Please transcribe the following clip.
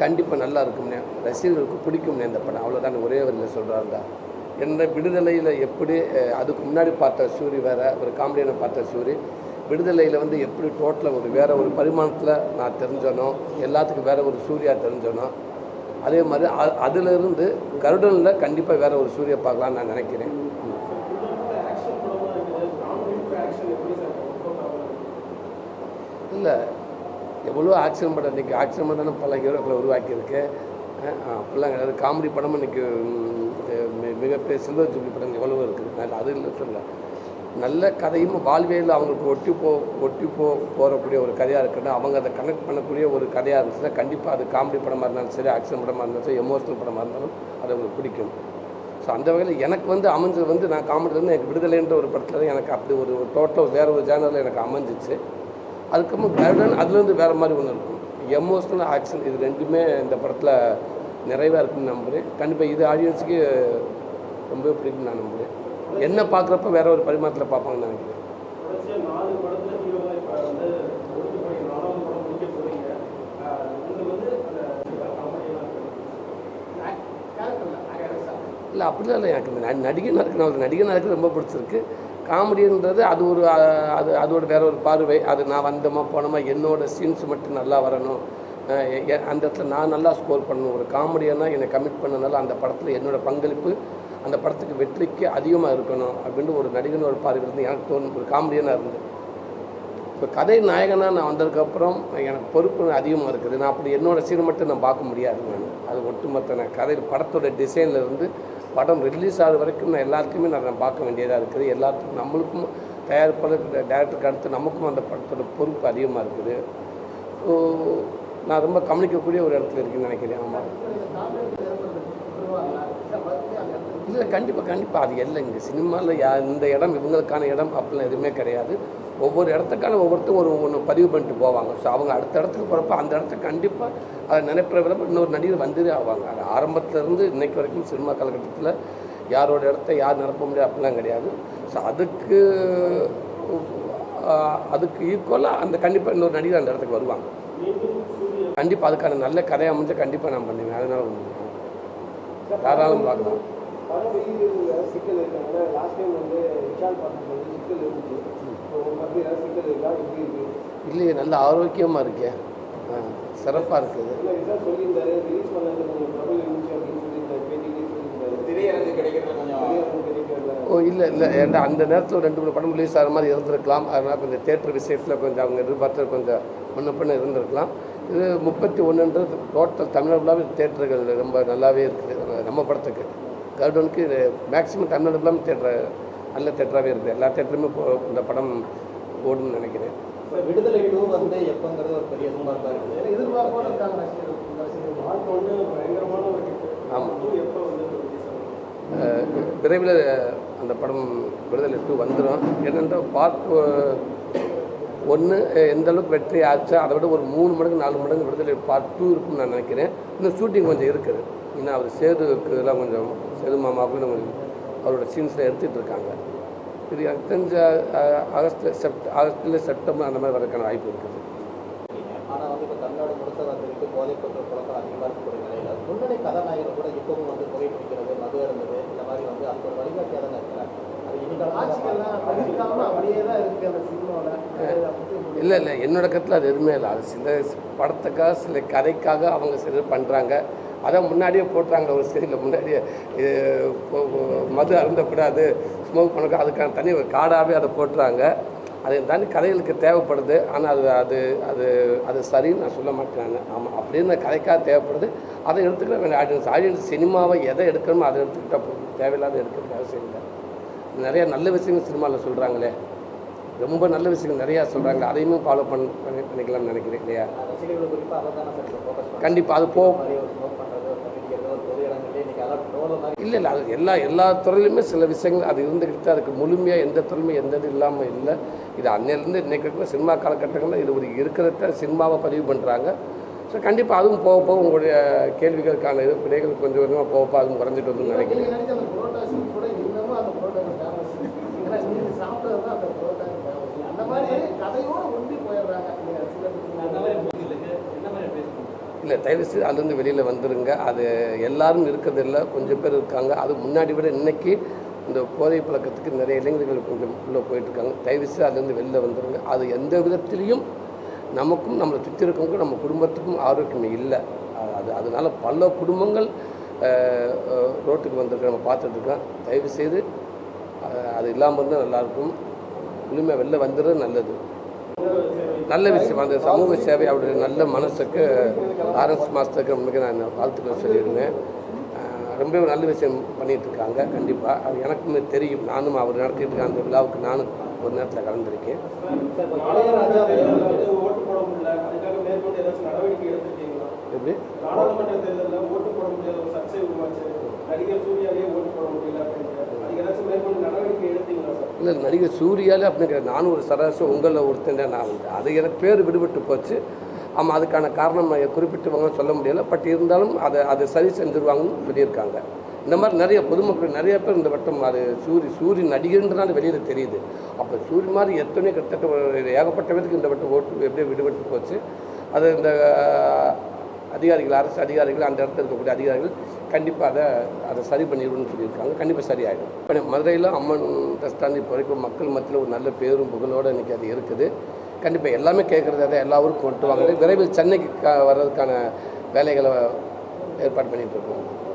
கண்டிப்பாக நல்லா இருக்கும்னே. ரசிகர்களுக்கு பிடிக்கும்னே இந்த படம். அவ்வளோதான் ஒரே வரியில் சொல்கிறாருந்தா என்ன விடுதலையில் எப்படி அதுக்கு முன்னாடி பார்த்த சூரி வேற ஒரு காமெடியான பார்த்த சூரி விடுதலையில் வந்து எப்படி டோட்டலாக ஒரு வேற ஒரு பரிமாணத்தில் நான் தெரிஞ்சனோ எல்லாத்துக்கும் வேற ஒரு சூர்யா தெரிஞ்சனோ அதே மாதிரி அ- அதிலிருந்து கருடனில் கண்டிப்பாக வேற ஒரு சூரியை பார்க்கலாம்னு நான் நினைக்கிறேன் இல்லை எவ்வளோ ஆக்ஷன் படம் இன்றைக்கி ஆக்ஷன் படம் பல ஹீரோக்களை உருவாக்கியிருக்கு. அப்படிலாம் கிடையாது காமெடி படமும் இன்றைக்கி மிகப்பெரிய சில்வர் ஜூப்ளி படம் எவ்வளவோ இருக்குது நான் அது இல்லை சொல்ல. நல்ல கதையும் வாழ்வியலில் அவங்களுக்கு ஒட்டி போ ஒட்டி போ போகக்கூடிய ஒரு கதையாக இருக்குன்னா அவங்க அதை கனெக்ட் பண்ணக்கூடிய ஒரு கதையாக இருந்துச்சுன்னா கண்டிப்பாக அது காமெடி படமாக இருந்தாலும் சரி ஆக்ஷன் படமாக இருந்தாலும் சரி எமோஷனல் படமாக இருந்தாலும் அது அவங்களுக்கு பிடிக்கும். ஸோ அந்த வகையில் எனக்கு வந்து அமைஞ்சது வந்து நான் காமெடிலேருந்து எனக்கு விடுதலைன்ற ஒரு படத்தில் தான் எனக்கு அப்படி ஒரு டோட்டல் வேறு ஒரு ஜேனரில் எனக்கு அமைஞ்சிச்சு. அதுக்கப்புறம் கருடன் அதுலேருந்து வேறு மாதிரி ஒன்று இருக்கும். எமோஷ்னல் ஆக்ஷன் இது ரெண்டுமே இந்த படத்தில் நிறைவாக இருக்குன்னு நம்புகிறேன் கண்டிப்பாக இது ஆடியன்ஸுக்கு ரொம்ப பிடிக்கும் நான் நம்புகிறேன் என்ன பார்க்குறப்ப வேற ஒரு பரிமாணத்தில் பார்ப்பாங்கன்னு நினைக்கிறேன். காமெடியெல்லாம் கேரக்டர்ல இல்லை அப்படிலாம் இல்லை எனக்கு நடிகனாக இருக்கு நான் ஒரு நடிகனாக இருக்கிறது ரொம்ப பிடிச்சிருக்கு. காமெடின்றது அது ஒரு அது அதோட வேற ஒரு பார்வை. அது நான் வந்தோமா போனோமா என்னோட சீன்ஸ் மட்டும் நல்லா வரணும். அந்த இடத்துல நான் நல்லா ஸ்கோர் பண்ணணும். ஒரு காமெடியனா என்னை கமிட் பண்ணனால அந்த படத்தில் என்னோடய பங்களிப்பு அந்த படத்துக்கு வெற்றிக்கு அதிகமாக இருக்கணும். அப்படின்னு ஒரு நடிகனோட பார்வை இருந்து எனக்கு தோணும் ஒரு காமெடியனாக இருந்தது இப்போ கதை நாயகனாக நான் வந்ததுக்கப்புறம் எனக்கு பொறுப்பு அதிகமாக இருக்குது. நான் அப்படி என்னோடய சீன் மட்டும் நான் பார்க்க முடியாது நான் அது ஒட்டுமொத்த நான் கதை படத்தோட டிசைன்லேருந்து படம் ரிலீஸ் ஆகிற வரைக்கும் நான் எல்லாத்துக்குமே நான் நான் பார்க்க வேண்டியதாக இருக்குது. எல்லாத்துக்கும் நம்மளுக்கும் தயாரிப்பாளர் டேரக்டருக்கு அடுத்து நமக்கும் அந்த படத்தோட பொறுப்பு அதிகமாக இருக்குது. ஸோ நான் ரொம்ப கவனிக்கக்கூடிய ஒரு இடத்துல இருக்குன்னு நினைக்கிறேன். ஆமாம் இல்லை கண்டிப்பாக கண்டிப்பாக அது எல்லாம் இங்கே சினிமாவில் யா இந்த இடம் இவங்களுக்கான இடம் அப்படிலாம் எதுவுமே கிடையாது. ஒவ்வொரு இடத்துக்கான ஒவ்வொருத்தரும் ஒரு ஒன்று பதிவு பண்ணிட்டு போவாங்க. ஸோ அவங்க அடுத்த இடத்துக்கு போகிறப்ப அந்த இடத்துக்கு கண்டிப்பாக அதை நினைப்பிற விதமாக இன்னொரு நடிகர் வந்துதே ஆவாங்க. அது ஆரம்பத்துலேருந்து இன்னைக்கு வரைக்கும் சினிமா காலகட்டத்தில் யாரோட இடத்த யார் நிரப்ப முடியாது அப்படிலாம் கிடையாது. ஸோ அதுக்கு அதுக்கு ஈக்குவலாக அந்த கண்டிப்பாக இன்னொரு நடிகர் அந்த இடத்துக்கு வருவாங்க. கண்டிப்பாக அதுக்கான நல்ல கதையை அமைஞ்சால் கண்டிப்பாக நான் பண்ணுவேன். அதனால் தாராளம் பார்க்கலாம். படம் வெளியிடுறதுல சிக்கல் இருக்காங்க. லாஸ்ட் டைம் வந்து விஷால் பார்க்கும்போது சிக்கல் இருந்துச்சு. இப்போ மறுபடியும் சிக்கல் இருக்கா? எப்படி இருக்கு? இல்லையே நல்ல ஆரோக்கியமாக இருக்கே. சிறப்பாக இருக்குது. இல்லை விஷால் சொல்லியிருந்தாரு. ரிலீஸ் பண்ணது கொஞ்சம் ட்ரபிள் இருந்துச்சு அப்படின்னு சொல்லியிருந்தாரு. பேட்டிலேயே சொல்லியிருந்தாரு திரையரங்கு கிடைக்கிறது கொஞ்சம் திரையரங்கு கிடைக்கல ஓ இல்லை இல்லை. ஏன்டா அந்த நேரத்தில் ரெண்டு மூணு படம் ரிலீஸ் ஆகிற மாதிரி இருந்திருக்கலாம். அதனால் கொஞ்சம் தேட்டர் விஷயத்தில் கொஞ்சம் அவங்க எதிர்பார்த்து கொஞ்சம் முன்ன பின்ன இருந்திருக்கலாம். இது முப்பத்தி ஒன்றுன்றது டோட்டல் ஃபுல்லாகவே தேட்டர்கள் ரொம்ப நல்லாவே இருக்குது. நம்ம படத்துக்கு. கருடனுக்கு இது மேக்ஸிமம் தமிழ்நாடு ஃபுல்லாமே தேட்டர் நல்ல தேட்டராகவே இருக்குது. எல்லா தேட்டருமே இப்போ இந்த படம் ஓடுன்னு நினைக்கிறேன். விடுதலை டூ வந்து எப்பங்கிறது ஒரு பெரிய எதிர்பார்ப்பா இருக்குது. எதிர்பார்ப்போட இருக்காங்க ரசிகர்கள். இந்த ரசிகர்கள் பார்க்க வந்து பயங்கரமான ஒரு hit. ஆமாம். எப்போ வந்து விரைவில் அந்த படம் விடுதலை டூ வந்துடும் ஏனென்றால் பார்ட் ஒன்று எந்த அளவுக்கு வெற்றி ஆச்சோ அதை விட ஒரு மூணு மடங்கு நாலு மடங்கு விடுதலை பார்ட் டூ இருக்கும்னு நான் நினைக்கிறேன். இன்னும் ஷூட்டிங் கொஞ்சம் இருக்குது. இன்னும் அவர் சேதுக்கு எல்லாம் கொஞ்சம் சேது மாமாவுக்கு கொஞ்சம் அவரோட சீன்ஸில் எடுத்துகிட்டு இருக்காங்க இது எனக்கு தெரிஞ்ச ஆகஸ்ட் செப்ட் ஆகஸ்டில் செப்டம்பர் அந்த மாதிரி வரதுக்கான வாய்ப்பு இருக்குது. ஆனா வந்து இப்போ தமிழ்நாடு முழுக்க வந்துருக்கு போதைப் பொருள் புழக்கம் அதிகமாக இருக்கக்கூடிய நிலையில முன்னணி கதாநாயகர் கூட இப்பவும் வந்து புகைப்பிடிக்கிறது மது அருந்தது இந்த மாதிரி வந்து அந்த ஒரு வழிகாட்டியாக தானே இருக்கிறாங்க. இல்லை இல்லை என்னோட கருத்தில் அது எதுவுமே இல்லை. அது சில படத்துக்காக சில கதைக்காக அவங்க சில பண்ணுறாங்க அதான் முன்னாடியே போட்டுறாங்க ஒரு சைடில் முன்னாடியே மது அருந்தக்கூடாது ஸ்மோக் பண்ணக்கூடாது அதுக்கான தனி ஒரு காடாகவே அதை போட்டுறாங்க. அதை தாண்டி கதைகளுக்கு தேவைப்படுது ஆனால் அது அது அது அது சரின்னு நான் சொல்ல மாட்டேன் ஆமாம் அப்படின்னு கதைக்காக தேவைப்படுது. அதை எடுத்துக்கிற வேண்டிய ஆடியன்ஸ் ஆடியன்ஸ் சினிமாவை எதை எடுக்கணுமோ அதை எடுத்துக்கிட்டா போதும். தேவையில்லாத எடுக்கிறதுக்கு அவசியம் இல்லை. நிறைய நல்ல விஷயங்கள் சினிமாவில் சொல்கிறாங்களே ரொம்ப நல்ல விஷயங்கள் நிறையா சொல்கிறாங்க அதையுமே ஃபாலோ பண்ண பண்ணி பண்ணிக்கலாம்னு நினைக்கிறேன் இல்லையா? கண்டிப்பாக அது போ மாதிரி ஒரு ஸ்மோக் பண்ணுறது ஒரு கம்பிடிக்கிறது ஒரு பொது இடங்கள்லேயே இன்னைக்கு அதான் ரோல மாதிரி இல்லை இல்லை அது எல்லா எல்லா துறையிலுமே சில விஷயங்கள் அது இருந்துக்கிட்டு தான் அதுக்கு முழுமையாக எந்த துறையுமே எந்த இது இல்லாமல் இல்லை. இது அன்னையிலேருந்து இன்னைக்கு இருக்கிற சினிமா காலகட்டங்களில் இது ஒரு இருக்கிறத சினிமாவை பதிவு பண்ணுறாங்க ஸோ கண்டிப்பாக அதுவும் போக போக உங்களுடைய கேள்விகளுக்கான இது விடைகள் கொஞ்சம் கொஞ்சமாக போக போக அதுவும் குறைஞ்சிட்டு வந்து நினைக்கிறேன். அந்த புரோட்டா சீன் கூட இன்னமும் அந்த புரோட்டா ஃபேமஸ் ஏன்னா நீங்க சாப்பிட்டது தான் அந்த புரோட்டா ஃபேமஸ் அந்த மாதிரி கதையோட ஒன்றி போயிடுறாங்க நீங்க ரசிகர்கள் அந்த மாதிரி மூவிகளுக்கு என்ன மாதிரி பேசணும் இல்லை தயவு செய்து அதுலேருந்து வெளியில் வந்துருங்க. அது எல்லாரும் இருக்கிறதில்ல கொஞ்சம் பேர் இருக்காங்க. அது முன்னாடி விட இன்னைக்கு இந்த போதை பழக்கத்துக்கு நிறைய இளைஞர்கள் கொஞ்சம் உள்ளே போயிட்டுருக்காங்க. தயவு செய்து அதுலேருந்து வெளியில் வந்துருங்க. அது எந்த விதத்திலையும் நமக்கும் நம்மளை சுற்றி இருக்கவங்களுக்கும் நம்ம குடும்பத்துக்கும் ஆரோக்கியம் இல்லை. அது- அது அதனால் பல குடும்பங்கள் ரோட்டுக்கு வந்திருக்க. நம்ம பார்த்துட்ருக்கோம் தயவு செய்து அது இல்லாமல் இருந்தால் நல்லாயிருக்கும். முழுமையாக வெளில வந்துடுறது நல்லது. நல்ல விஷயம். அந்த சமூக சேவை அவருடைய நல்ல மனசுக்கு ஆர்எஸ் மாஸ்டருக்கு மிக நான் வாழ்த்துக்கள் சொல்லியிருந்தேன். ரொம்ப ஒரு நல்ல விஷயம் பண்ணிட்டு இருக்காங்க கண்டிப்பாக அது எனக்குமே தெரியும். நானும் அவர் நடத்திட்டு இருக்க அந்த விழாவுக்கு நானும் ஒரு நேரத்தில் கலந்துருக்கேன். எப்படி? இல்லை நடிகர் சூர்யாலே அப்படிங்கிற நானும் ஒரு சராசரி உங்களில் ஒருத்தன் நான் வந்து அது எனக்கு பேர் விடுபட்டு போச்சு. ஆமாம் அதுக்கான காரணம் நான் சொல்ல முடியலை. பட் இருந்தாலும் அதை அதை சரி செஞ்சுருவாங்கன்னு சொல்லியிருக்காங்க. இந்த மாதிரி நிறைய பொதுமக்கள் நிறைய பேர் இந்த வட்டம் அது சூரி சூரிய நடிகர்ன்றனால வெளியில் தெரியுது. அப்போ சூரி மாதிரி எத்தனை கிட்டத்தட்ட ஏகப்பட்ட பேருக்கு இந்த வட்டம் ஓட்டு எப்படியோ விடுபட்டு போச்சு. அது இந்த அதிகாரிகள் அரசு அதிகாரிகள் அந்த இடத்துல இருக்கக்கூடிய அதிகாரிகள் கண்டிப்பாக அதை அதை சரி பண்ணிடுவோம்னு சொல்லியிருக்காங்க. கண்டிப்பாக சரியாயிடும். இப்போ மதுரையில் அம்மன் ரெஸ்டாரண்ட் இப்போ வரைக்கும் மக்கள் மத்தியில் ஒரு நல்ல பேரும் புகழோடு இன்றைக்கி அது இருக்குது. கண்டிப்பாக எல்லாமே கேட்குறது அதை எல்லா ஊருக்கும் கொண்டு வாங்க. விரைவில் சென்னைக்கு க- வர்றதுக்கான வேலைகளை ஏற்பாடு பண்ணிகிட்டு இருக்கோம்.